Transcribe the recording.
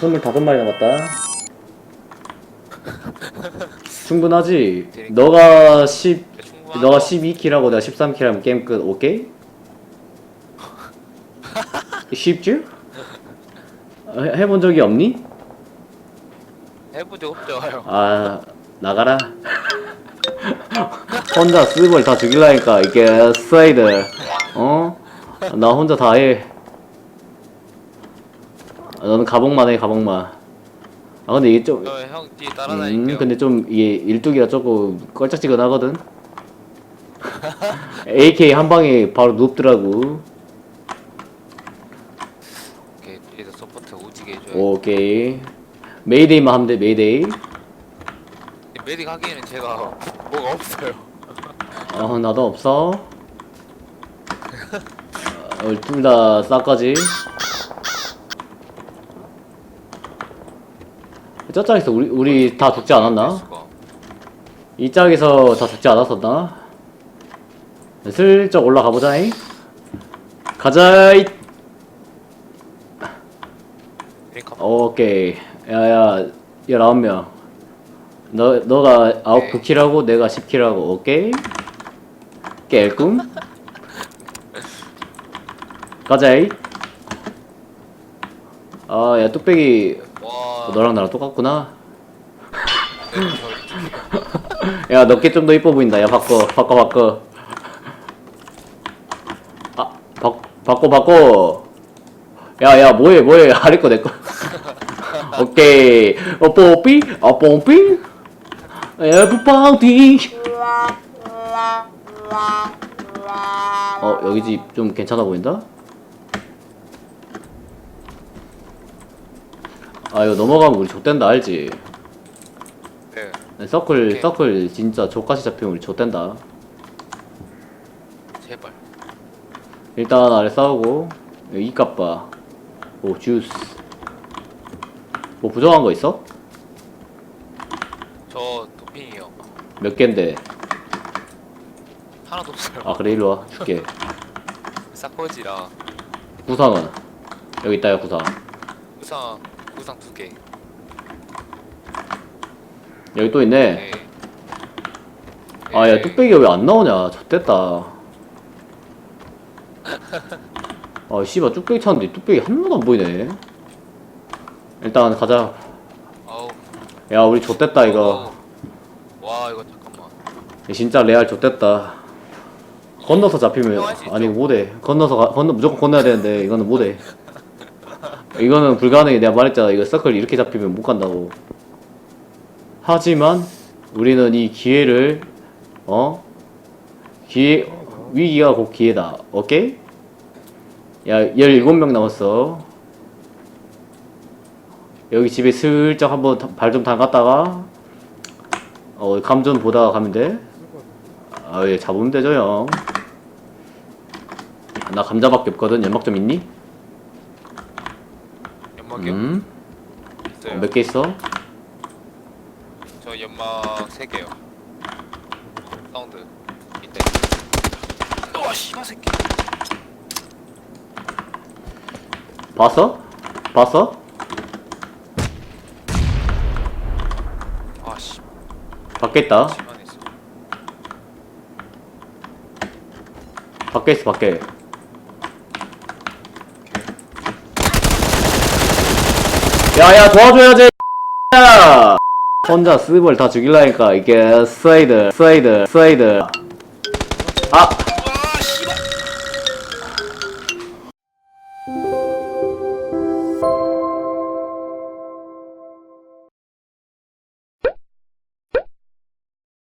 선물 다섯 마리 남았다. 충분하지? 너가 10, 충분하다. 너가 12킬하고 내가 13킬 하면 게임 끝, 오케이? 쉽지? 어, 해- 해본 적이 없니? 적 없죠. 아, 나가라. 혼자 쓰벌 다 죽일라니까, 이게, 스웨이드. 어? 나 혼자 다 해. 아, 너는 가봉만 해, 가봉만. 아, 근데 이게 좀, 저 형 뒤에 따라다닐게요. 음, 근데 좀 이게 일두기가 조금 껄쩍지근하거든. AK 한 방에 바로 눕더라고. 오케이 뒤에서 서포트 오지게 해줘요. 오케이. 메이데이만 하면 돼, 메이데이. 메딕 하기에는 제가 뭐가 없어요. 어, 나도 없어. 어, 둘다 싸까지. 저 짝에서 우리 우리 다 죽지 않았나? 수가. 이 짝에서 다 죽지 않았었나? 슬쩍 올라가 보자잉. 가자이. 오케이. 야야, 19명. 너, 너가 9, 네. 9킬하고 내가 10 킬하고, 오케이? 깰꿈? 가자이. 아, 야, 뚝배기, 와. 너랑 나랑 똑같구나. 네, 저 야, 너께 좀 더 이뻐 보인다. 야, 바꿔, 바꿔, 바꿔. 아, 바, 바꿔, 바꿔. 야, 야, 뭐해, 뭐해. 아래 거, 내 거. 오케이. 어, 뽀삐? 어, 뽀삐? 에브바디. 어, 여기 집 좀 괜찮아 보인다? 아, 이거 넘어가면 우리 좆된다, 알지? 네. 서클, 오케이. 서클 진짜 족같이 잡히면 우리 좆된다. 제발. 일단 아래 싸우고 여기 이값 봐. 오 주스. 뭐 부정한 거 있어? 저 도핑이요. 몇 갠데? 하나도 없어요. 아 그래 일로 와 줄게. 사커지랑 구상은 여기 있다 야 구상. 구상 구상 두 개. 여기 또 있네. 네. 아 야 네. 뚝배기가 왜 안 나오냐? 좆됐다. 아 씨발 뚝배기 찾는데 뚝배기 한 명도 안 보이네. 일단 가자. 아우. 야 우리 좆됐다 이거. 와 이거 잠깐만. 진짜 레알 좆됐다. 건너서 잡히면 있죠? 아니 못해. 건너서 가, 건너 무조건 건너야 되는데 이거는 못해. 이거는 불가능해. 내가 말했잖아. 이거 서클 이렇게 잡히면 못 간다고. 하지만 우리는 이 기회를 어 기회 위기가 곧 기회다. 오케이? 야 17명 남았어. 여기 집에 슬쩍 한번 발 좀 담갔다가 어 감전 보다가 가면 돼. 아, 예, 잡으면 되죠, 형. 나 감자밖에 없거든. 연막 좀 있니? 연막이요? 음? 있어요. 몇 개 있어? 저 연막 세 개요. 사운드 이때. 와 씨발 새끼. 봤어? 봤어? 밖에 있다. 밖에 있어, 밖에. 야, 야, 도와줘야지! 야! 혼자 스벌 다 죽일라니까, 이게, 스웨이드, 스웨이드, 스웨이드. 아! 와 씨발.